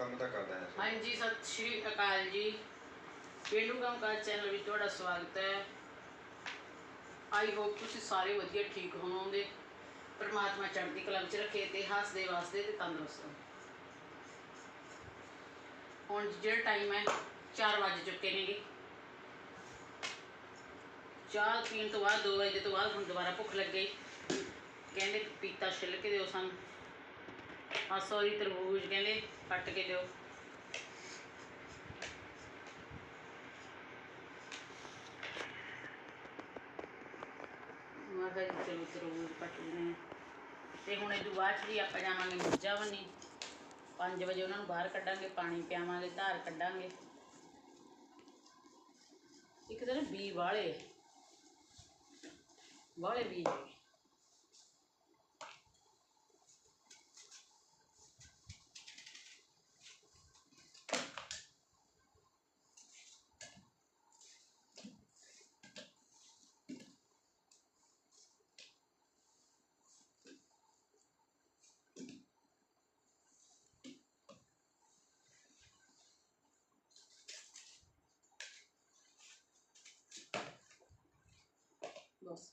ਕੰਮ ਤਾਂ ਕਰਦਾ ਹੈ ਹਾਂਜੀ, ਸਤਿ ਸ਼੍ਰੀ ਅਕਾਲ ਜੀ। ਪੇਂਡੂ ਕੰਮਕਾਜ ਚੈਨਲ ਵਿੱਚ ਤੁਹਾਡਾ ਸਵਾਗਤ ਹੈ। ਆਈ ਹੋਪ ਤੁਸੀਂ ਸਾਰੇ ਵਧੀਆ ਠੀਕ ਹੋਵੋਗੇ। ਪਰਮਾਤਮਾ ਚੜ੍ਹਦੀ ਕਲਾ ਵਿੱਚ ਰੱਖੇ ਤੇ ਹੱਸਦੇ ਵਸਦੇ ਤੇ ਤੰਦਰੁਸਤ ਹੁਣ ਜਿਹੜਾ ਟਾਈਮ ਹੈ 4 ਵਜ ਚੁੱਕੇ ਨੇਗੇ। ਚਾਹ ਪੀਣ ਤੋਂ ਬਾਅਦ 2 ਵਜੇ ਤੋਂ ਬਾਅਦ ਹੁਣ ਦੁਬਾਰਾ ਭੁੱਖ ਲੱਗ। ਗਈ ਕਹਿੰਦੇ ਪਪੀਤਾ ਛਿੱਲ ਦਿਓ ਸਾਨੂੰ। ਆ ਸੌਰੀ ਤਰਬੂਜ ਕਹਿੰਦੇ ਕੱਟ ਕੇ ਦਿਓ। ਮੈਂ ਜੀ ਚਲੋ ਤਰਬੂਜ ਕੱਟ ਲੈਣੇ ਤੇ ਹੁਣ ਇਹ ਤੋਂ ਬਾਅਦ 'ਚ ਜੀ ਆਪਾਂ ਜਾਵਾਂਗੇ ਮੱਝਾਂ ਬੰਨੀ। 5 ਵਜੇ ਉਹਨਾਂ ਨੂੰ ਬਾਹਰ ਕੱਢਾਂਗੇ, ਪਾਣੀ ਪਿਆਵਾਂਗੇ, ਧਾਰ ਕੱਢਾਂਗੇ। ਇੱਕ ਤਾਂ ਬੀ ਵਾਲੇ। ਵਾਲੇ ਬੀਜ ਹੈਗੇ ਬਸ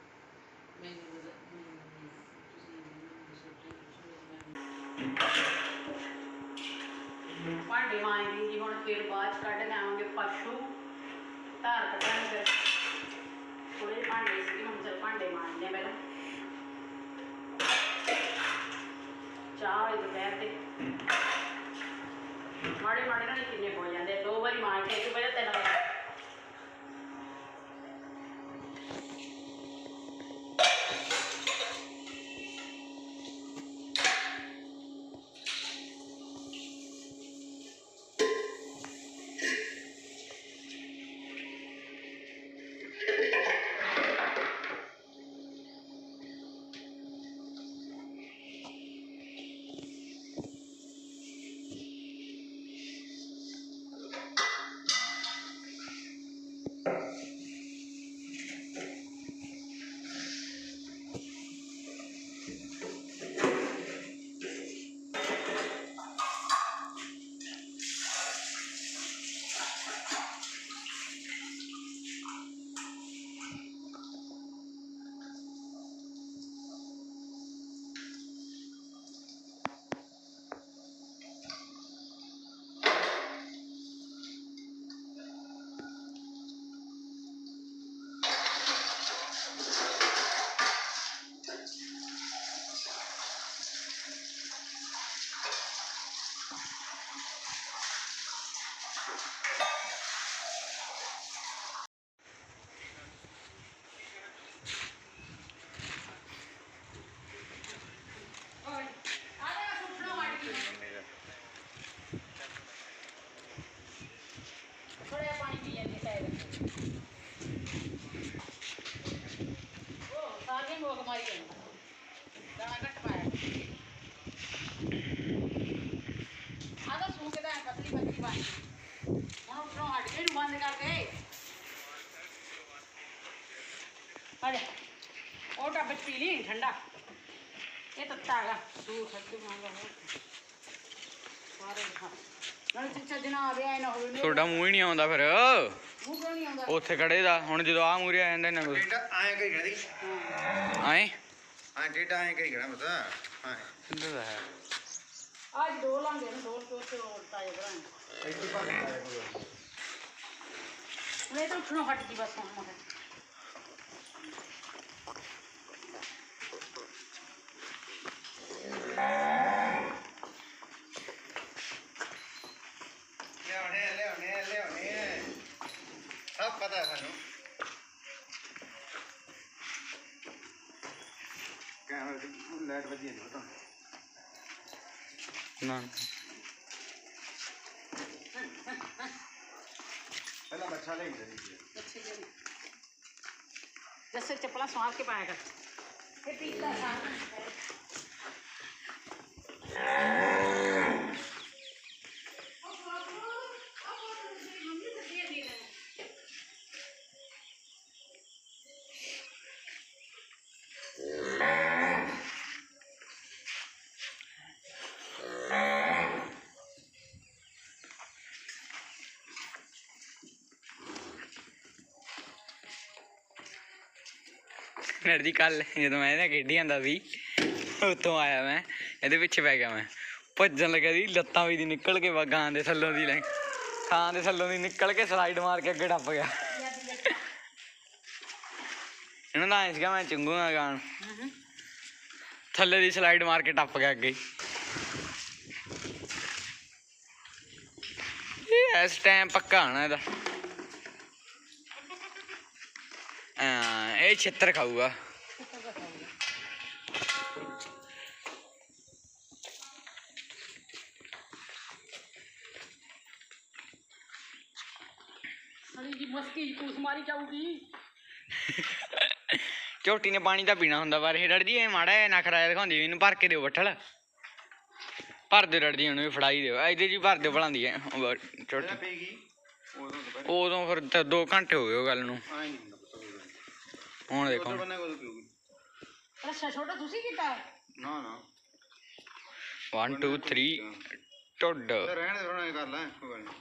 ਭਾਂਡੇ ਮਾਂਜਦੀ ਜੀ, ਹੁਣ ਫਿਰ ਬਾਅਦ 'ਚ ਕੱਢ ਲਿਆਵਾਂਗੇ ਪਸ਼ੂ। ਧਾਰ ਕੱਢਾਂਗੇ ਫਿਰ। ਥੋੜੇ ਭਾਂਡੇ ਸੀ ਹੁਣ ਚਲ ਭਾਂਡੇ ਮਾਂਜਦੇ ਆ ਪਹਿਲਾਂ। ਚਾਹ ਵਾਲੇ ਦੁਪਹਿਰ ਤੇ। ਮਾੜੇ ਮਾੜੇ ਨਾਲ ਕਿੰਨੇ ਹੋ ਜਾਂਦੇ ਦੋ ਵਾਰੀ ਮਾਂਜ ਕੇ ਇੱਕ ਵਾਰ, ਤਿੰਨ ਵਾਰ। ਉਹ ਸਾਰੇ ਲੋਕ ਮਾਰੀ। ਜਾਂਦੇ ਦਾਣਾ ਘੱਟ ਪਾਇਆ ਆਦਾ ਸੂਕ ਦਾ ਪਤਲੀ ਪਤਲੀ ਬਣ ਗਈ। ਹੁਣ ਉੱਪਰੋਂ ਹਟ ਕੇ ਨੂੰ ਬੰਦ ਕਰ ਦੇ ਆ ਜਾ ਲਈ ਠੰਡਾ। ਇਹ ਤੱਤਾ ਹੈਗਾ ਦੂਰ ਖੱਤੇ ਮੰਗਾ ਹੋ ਸਾਰੇ ਖਾ। ਨਾਲ ਚਿੱਚਾ ਜਨਾ ਆ ਰਿਹਾ ਨਾ ਹੋਵੇ ਨੇ ਤੁਹਾਡਾ ਮੂੰਹ ਹੀ ਨਹੀਂ ਆਉਂਦਾ ਫਿਰ। ਮੂੰਹ ਕਿਉਂ ਨਹੀਂ ਆਉਂਦਾ? ਉੱਥੇ ਖੜੇ ਦਾ। ਹੁਣ ਜਦੋਂ ਆ ਮੂਰੇ ਆ ਜਾਂਦਾ ਇਹਨਾਂ ਕੋਲ ਡੇਟਾ ਆਏ ਕਰੀ ਖੜੀ। ਆਏ? ਹਾਂ ਡੇਟਾ ਆਏ ਕਰੀ ਖੜਾ ਪਤਾ ਹਾਂ। ਕਿੱਧਰ ਦਾ ਹੈ? ਅੱਜ ਦੋ ਲਾਂਗੇ ਨਾ ਦੋ ਤੋਂ ਤੇ ਉਲਟਾ ਜਿਹਾ ਕਰਾਂਗੇ ਇੱਥੇ ਪਾ ਕੇ ਕੋਈ ਹੁਣ ਇਹ ਤਾਂ ਉੱਠਣੋਂ ਹਟ ਗਈ ਬਸ ਹੁਣ। ਮੈਂ ਲਿਆਉਣੇ ਆ, ਲਿਆਉਣੇ ਆ, ਲਿਆਉਣੇ ਆ। ਸਭ ਪਤਾ ਹੈ ਸਾਨੂੰ ਕੈਮਰੇ ਲਾਈਟ ਵੱਜੀ ਨਹੀਂ ਪਤਾ ਨਾ ਪਹਿਲਾਂ ਬੱਚਾ ਲੈ ਜਾਂਦੀ ਸੀ ਅੱਛੇ ਜੀ ਜੱਸੇ ਚੱਪਲਾਂ ਸਵਾਰ ਕੇ ਪਾਇਆ ਕਰ ਇਹ ਪੀਤਾ ਜੀ ਕੱਲ ਜਦੋਂ ਮੈਂ ਇਹਦਾ ਖੇਡੀ ਜਾਂਦਾ ਸੀ, ਉੱਥੋਂ ਆਇਆ ਮੈਂ, ਇਹਦੇ ਪਿੱਛੇ ਪੈ ਗਿਆ ਮੈਂ। ਭੱਜਣ ਲੱਗਾ ਸੀ, ਲੱਤਾਂ ਵੀ ਦੀ ਨਿਕਲ ਕੇ ਵਾ ਦੇ ਥੱਲੋਂ ਦੀ ਲੈ ਥਾਂ ਦੇ ਥੱਲੋਂ ਦੀ ਨਿਕਲ ਕੇ ਸਲਾਈਡ ਮਾਰ ਕੇ ਅੱਗੇ ਡੱਪ ਗਿਆ। ਇਹਨਾਂ ਦਾ ਐਂ ਸੀਗਾ ਮੈਂ ਚੰਗੂਗਾ ਗਾਣ। ਥੱਲੇ ਦੀ ਸਲਾਈਡ ਮਾਰ ਕੇ ਟੱਪ ਗਿਆ ਅੱਗੇ। ਇਸ ਟਾਈਮ ਪੱਕਾ ਆਣਾ ਇਹਦਾ। ਇਹ ਛਿੱਤਰ ਖਾਊਗਾ। ਸਾਲੀ ਜੀ ਮਸਤੀ ਜੀ ਕੂਸ ਮਾਰੀ ਜਾਊਗੀ। ਝੋਟੀ ਨੇ ਪਾਣੀ ਤਾਂ ਪੀਣਾ ਹੁੰਦਾ ਪਰ ਇਹ ਜੀ ਇਹ ਮਾੜਾ ਜਿਹਾ ਨਖਰਾ ਦਿਖਾਉਂਦੀ ਵੀ ਇਹਨੂੰ ਭਰ ਕੇ ਦਿਓ ਬੱਠਲ। ਭਰ ਦਿਓ ਜੀ ਉਹਨੂੰ ਵੀ ਫੜਾਈ ਦਿਓ। ਇਹਦੇ ਜੀ ਭਰ ਦਿਓ ਭਲਾਂਦੀ ਹੈ ਉਹ ਝੋਟੀ। ਪਏਗੀ ਉਦੋਂ ਫਿਰ ਤਾਂ ਦੋ ਘੰਟੇ ਹੋ ਗਏ ਉਹ ਗੱਲ ਨੂੰ। ਆਈ ਨਹੀਂ ਹੁੰਦਾ ਪਤਾ ਹੋਊਗਾ ਹੁਣ ਦੇਖੋ ਬੰਨੇ ਕੋਲ ਪੀਊਗੀ। ਅੱਛਾ ਛੋਟਾ ਤੁਸੀਂ ਕੀਤਾ? ਨਾ ਨਾ। 1 2 3 ਟੁੱਡ ਤੇ ਰਹਿਣ ਦੇ ਥੋੜਾ ਕਰ ਲੈ ਕੋਈ ਗੱਲ ਨਹੀਂ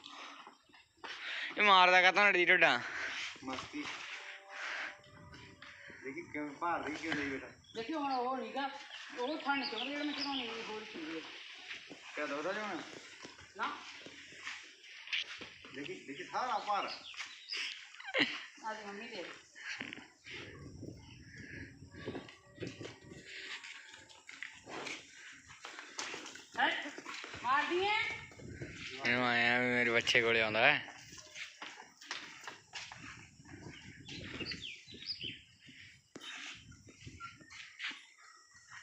ਇਹ ਮਾਰਦਾ ਕਾ ਤਾਂ ਜੀ ਟੁੱਡਾ ਮਸਤੀ। ਦੇਖੀ ਕਿਵੇਂ ਭਾਰ ਰਹੀ ਕਿਉਂ ਨਹੀਂ ਬੇਟਾ? ਦੇਖਿਓ ਹੁਣ ਉਹ ਨਹੀਂਗਾ ਉਹ ਥਾਣੇ ਚੋਂ ਜਿਹੜਾ ਮੈਂ ਚੜਾਉਣੀ ਉਹ ਹੋਰ ਚੀਜ਼ ਹੈ ਕਿਆ ਦੋਦਾ ਜਾਣਾ ਨਾ। ਦੇਖੀ ਦੇਖੀ ਸਾਰਾ ਭਾਰ। ਆਦੀ ਮੰਮੀ ਦੇ। ਮਾਰਦੀ ਹੈ ਇਹਨੂੰ ਆਇਆ ਵੀ ਮੇਰੇ ਬੱਚੇ ਕੋਲੇ ਆਉਂਦਾ ਹੈ।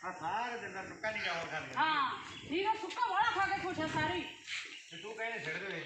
ਆ ਸਾਰੇ ਦਿਨ ਦਾ ਟੁੱਕਾ ਨਹੀਂ ਜਾਵਾ ਕਰ ਹਾਂ ਠੀਕ ਹੈ ਸੁੱਕਾ ਵਾਲਾ ਖਾ ਕੇ ਖੁਸ਼ ਹੈ ਸਾਰੀ। ਤੇ ਤੂੰ ਕਹਿੰਦੇ ਛੱਡ ਦੇ